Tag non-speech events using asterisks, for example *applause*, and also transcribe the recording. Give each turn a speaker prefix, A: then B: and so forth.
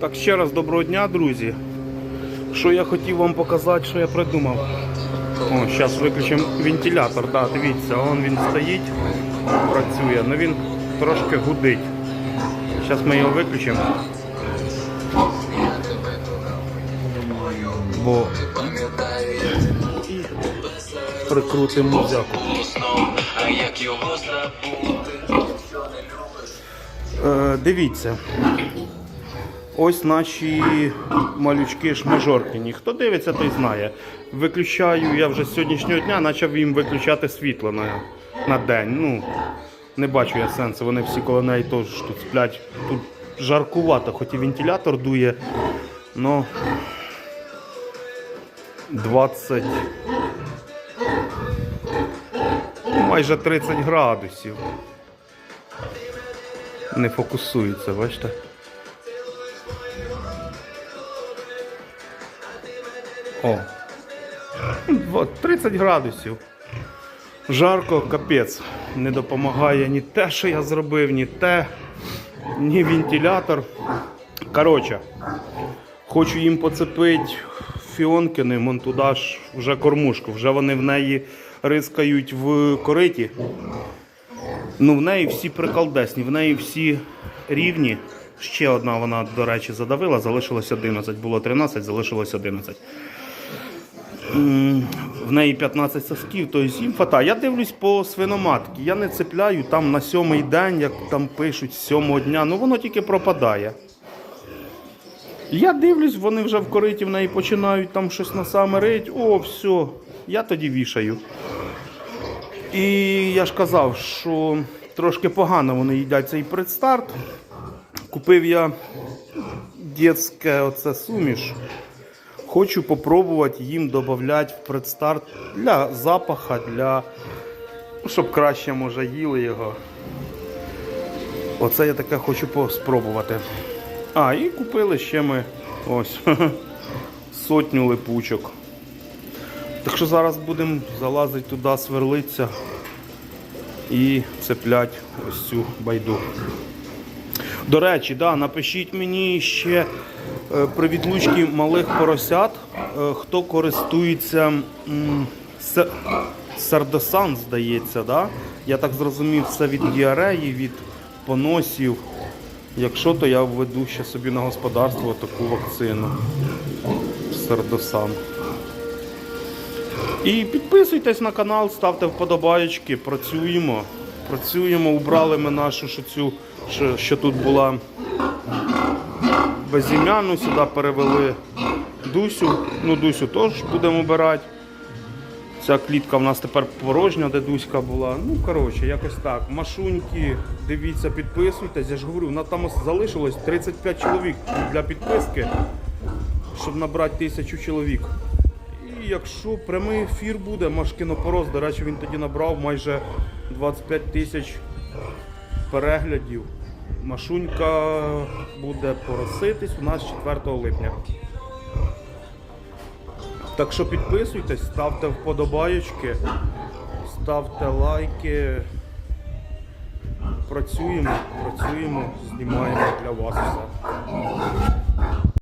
A: Так, ще раз доброго дня, друзі. Що я хотів вам показати, що я придумав. О, зараз виключимо вентилятор. Да, дивіться, он він стоїть, працює, але він трошки гудить. Зараз ми його виключимо. Бо прикрутимо музяку.
B: А як його забути?
A: Е, дивіться. Ось наші малючки шмажоркині. Хто дивиться, той знає. Виключаю я вже з сьогоднішнього дня почав їм виключати світло на, на день. Ну, не бачу я сенсу. Вони всі коло неї теж тут сплять. Тут жаркувато, хоч і вентилятор дує. Но 20. ну, Майже 30 градусів. Не фокусується, бачите? О. Вот, 30 градусів. Жарко, капець. Не допомагає ні те, що я зробив, ні те, ні вентилятор. Коротше, хочу їм поцепити фіонкини, вон туди ж вже кормушку. Вже вони в неї рискають в кориті. Ну, в неї всі приколдесні, в неї всі рівні. Ще одна вона, до речі, задавила, залишилось 11. Було 13, залишилось 11. В неї 15 сосків, тобто їм фата. Я дивлюсь по свиноматки. Я не цепляю там на сьомий день, як там пишуть, з сьомого дня, ну воно тільки пропадає. Я дивлюсь, вони вже в кориті в неї починають там щось на рить. О, все, я тоді вішаю. І я ж казав, що трошки погано вони їдять цей предстарт. Купив я дитяче оце суміш. Хочу попробувати їм додати в предстарт для запаха, для ну, щоб краще може їли його. Оце я таке хочу спробувати. А, і купили ще ми ось *laughs* сотню липучок. Так що зараз будемо залазити туди, сверлитися і цеплять ось цю байду. До речі, да, напишіть мені ще е, при відлучці малих поросят, е, хто користується м, се- сардосан, здається, да? я так зрозумів, це від діареї, від поносів. Якщо, то я введу ще собі на господарство таку вакцину. Сардосан. І підписуйтесь на канал, ставте вподобаєчки, працюємо. Працюємо, убрали ми нашу що цю, що, що тут була безім'яну, сюди перевели Дусю. Ну, Дусю теж будемо обирати. Ця клітка в нас тепер порожня, де Дуська була. Ну, коротше, якось так. Машуньки, дивіться, підписуйтесь. Я ж говорю, на там залишилось 35 чоловік для підписки, щоб набрати тисячу чоловік. Якщо прямий ефір буде, Машкінопорос, до речі, він тоді набрав майже 25 тисяч переглядів. Машунька буде пороситись у нас 4 липня. Так що підписуйтесь, ставте вподобаєчки, ставте лайки. Працюємо, працюємо, знімаємо для вас все.